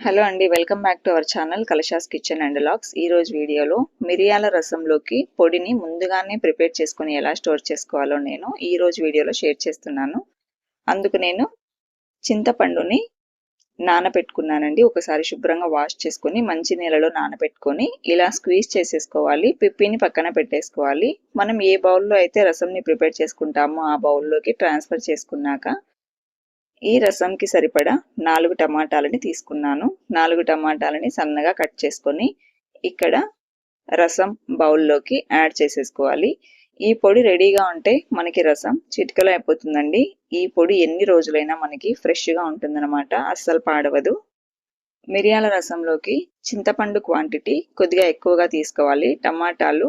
Hello అండి welcome back to our channel Kalasha's kitchen and లాక్స్. ఈ రోజు వీడియోలో మిరియాల రసంలోకి పొడిని ముందుగానే ప్రిపేర్ చేసుకొని ఎలా స్టోర్ చేసుకోవాలో నేను ఈ రోజు వీడియోలో షేర్ చేస్తున్నాను. అందుకు నేను చింతపండుని నానబెట్టుకున్నానండి ఒకసారి శుభ్రంగా వాష్ చేసుకొని మంచి నీళ్ళలో నానబెట్టుకొని ఇలా స్క్వీజ్ చేసేసుకోవాలి. పిప్పిని పక్కన పెట్టేసుకోవాలి. మనం ఏ బౌల్లో అయితే రసంని ప్రిపేర్ చేసుకుంటామో ఆ బౌల్లోకి ట్రాన్స్ఫర్ చేసుకున్నాక ఈ రసంకి సరిపడా నాలుగు టమాటాలని తీసుకున్నాను. నాలుగు టమాటాలని సన్నగా కట్ చేసుకొని ఇక్కడ రసం బౌల్లోకి యాడ్ చేసేసుకోవాలి. ఈ పొడి రెడీగా ఉంటే మనకి రసం చిటికలో అయిపోతుందండి. ఈ పొడి ఎన్ని రోజులైనా మనకి ఫ్రెష్గా ఉంటుందన్నమాట. అస్సలు పాడవదు. మిరియాల రసంలోకి చింతపండు క్వాంటిటీ కొద్దిగా ఎక్కువగా తీసుకోవాలి. టమాటాలు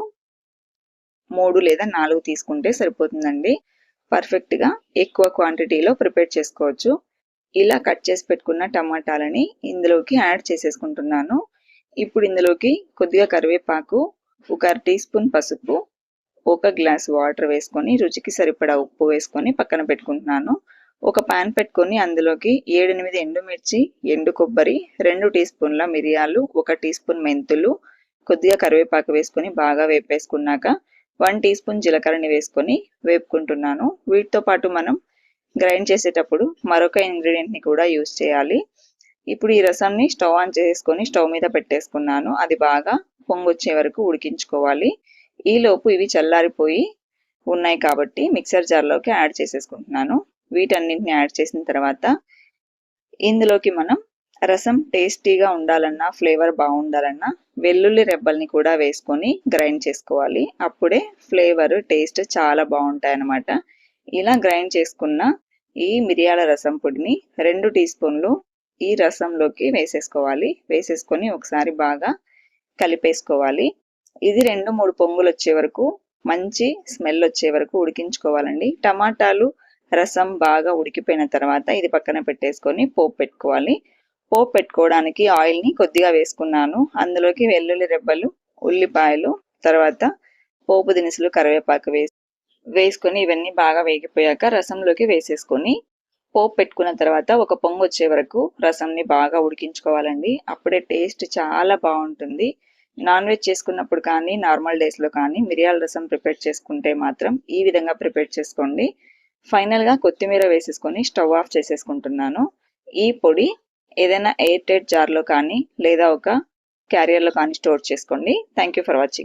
మూడు లేదా నాలుగు తీసుకుంటే సరిపోతుందండి. పర్ఫెక్ట్గా ఎక్కువ క్వాంటిటీలో ప్రిపేర్ చేసుకోవచ్చు. ఇలా కట్ చేసి పెట్టుకున్న టమాటాలని ఇందులోకి యాడ్ చేసేసుకుంటున్నాను. ఇప్పుడు ఇందులోకి కొద్దిగా కరివేపాకు ఒక టీ స్పూన్ పసుపు ఒక గ్లాస్ వాటర్ వేసుకొని రుచికి సరిపడా ఉప్పు వేసుకొని పక్కన పెట్టుకుంటున్నాను. ఒక పాన్ పెట్టుకొని అందులోకి ఏడెనిమిది ఎండుమిర్చి ఎండు కొబ్బరి రెండు టీ స్పూన్ల మిరియాలు ఒక టీ స్పూన్ మెంతులు కొద్దిగా కరివేపాకు వేసుకొని బాగా వేపేసుకున్నాక వన్ టీ స్పూన్ జీలకర్రని వేసుకొని వేపుకుంటున్నాను. వీటితో పాటు మనం గ్రైండ్ చేసేటప్పుడు మరొక ఇంగ్రీడియంట్ని కూడా యూస్ చేయాలి. ఇప్పుడు ఈ రసంని స్టవ్ ఆన్ చేసుకొని స్టవ్ మీద పెట్టేసుకున్నాను. అది బాగా పొంగొచ్చే వరకు ఉడికించుకోవాలి. ఈలోపు ఇవి చల్లారిపోయి ఉన్నాయి కాబట్టి మిక్సర్ జార్లోకి యాడ్ చేసేసుకుంటున్నాను. వీటన్నింటిని యాడ్ చేసిన తర్వాత ఇందులోకి మనం రసం టేస్టీగా ఉండాలన్నా ఫ్లేవర్ బాగుండాలన్నా వెల్లుల్లి రెబ్బల్ని కూడా వేసుకొని గ్రైండ్ చేసుకోవాలి. అప్పుడే ఫ్లేవర్ టేస్ట్ చాలా బాగుంటాయి అన్నమాట ఇలా గ్రైండ్ చేసుకున్న ఈ మిరియాల రసం పొడిని రెండు టీ స్పూన్లు ఈ రసంలోకి వేసేసుకోవాలి. వేసేసుకొని ఒకసారి బాగా కలిపేసుకోవాలి. ఇది రెండు మూడు పొంగులు వచ్చే వరకు మంచి స్మెల్ వచ్చే వరకు ఉడికించుకోవాలండి. టమాటాలు రసం బాగా ఉడికిపోయిన తర్వాత ఇది పక్కన పెట్టేసుకొని పోపు పెట్టుకోవాలి. పోపు పెట్టుకోవడానికి ఆయిల్ని కొద్దిగా వేసుకున్నాను. అందులోకి వెల్లుల్లి రెబ్బలు ఉల్లిపాయలు తర్వాత పోపు దినుసులు కరివేపాకు వేసి వేసుకొని ఇవన్నీ బాగా వేగిపోయాక రసంలోకి వేసేసుకొని పోపు పెట్టుకున్న తర్వాత ఒక పొంగు వచ్చే వరకు రసంని బాగా ఉడికించుకోవాలండి. అప్పుడే టేస్ట్ చాలా బాగుంటుంది. నాన్ వెజ్ చేసుకున్నప్పుడు కానీ నార్మల్ డేస్లో కానీ మిరియాల రసం ప్రిపేర్ చేసుకుంటే మాత్రం ఈ విధంగా ప్రిపేర్ చేసుకోండి. ఫైనల్గా కొత్తిమీర వేసేసుకొని స్టవ్ ఆఫ్ చేసేసుకుంటున్నాను. ఈ పొడి ఏదైనా ఎయిర్ టైట్ జార్లో కానీ లేదా ఒక క్యారియర్లో కానీ స్టోర్ చేసుకోండి. Thank you for watching